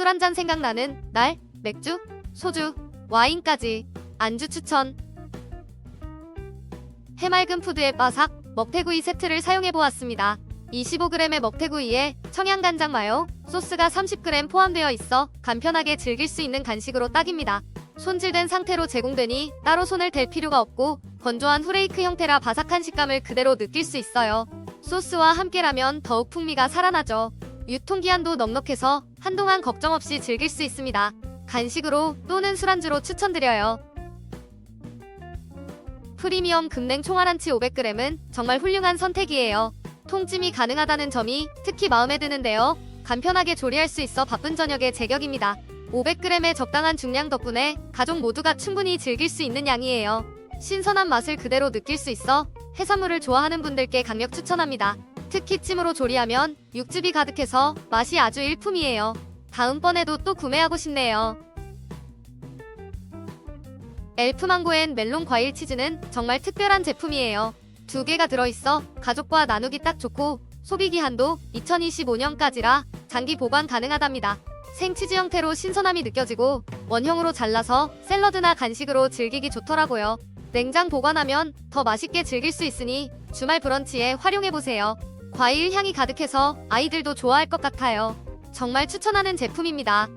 술 한 잔 생각나는 날, 맥주, 소주, 와인까지 안주 추천. 해맑은 푸드의 바삭 먹태구이 세트를 사용해 보았습니다. 25g의 먹태구이에 청양간장 마요, 소스가 30g 포함되어 있어 간편하게 즐길 수 있는 간식으로 딱입니다. 손질된 상태로 제공되니 따로 손을 댈 필요가 없고 건조한 후레이크 형태라 바삭한 식감을 그대로 느낄 수 있어요. 소스와 함께라면 더욱 풍미가 살아나죠. 유통기한도 넉넉해서 한동안 걱정 없이 즐길 수 있습니다. 간식으로 또는 술안주로 추천드려요. 프리미엄 금냉 총알한치 500g은 정말 훌륭한 선택이에요. 통찜이 가능하다는 점이 특히 마음에 드는데요. 간편하게 조리할 수 있어 바쁜 저녁에 제격입니다. 500g의 적당한 중량 덕분에 가족 모두가 충분히 즐길 수 있는 양이에요. 신선한 맛을 그대로 느낄 수 있어 해산물을 좋아하는 분들께 강력 추천합니다. 특히 찜으로 조리하면 육즙이 가득해서 맛이 아주 일품이에요. 다음번에도 또 구매하고 싶네요. 엘프망고엔 멜론 과일 치즈는 정말 특별한 제품이에요. 두 개가 들어있어 가족과 나누기 딱 좋고 소비 기한도 2025년까지라 장기 보관 가능하답니다. 생치즈 형태로 신선함이 느껴지고 원형으로 잘라서 샐러드나 간식으로 즐기기 좋더라고요. 냉장 보관하면 더 맛있게 즐길 수 있으니 주말 브런치에 활용해보세요. 과일 향이 가득해서 아이들도 좋아할 것 같아요. 정말 추천하는 제품입니다.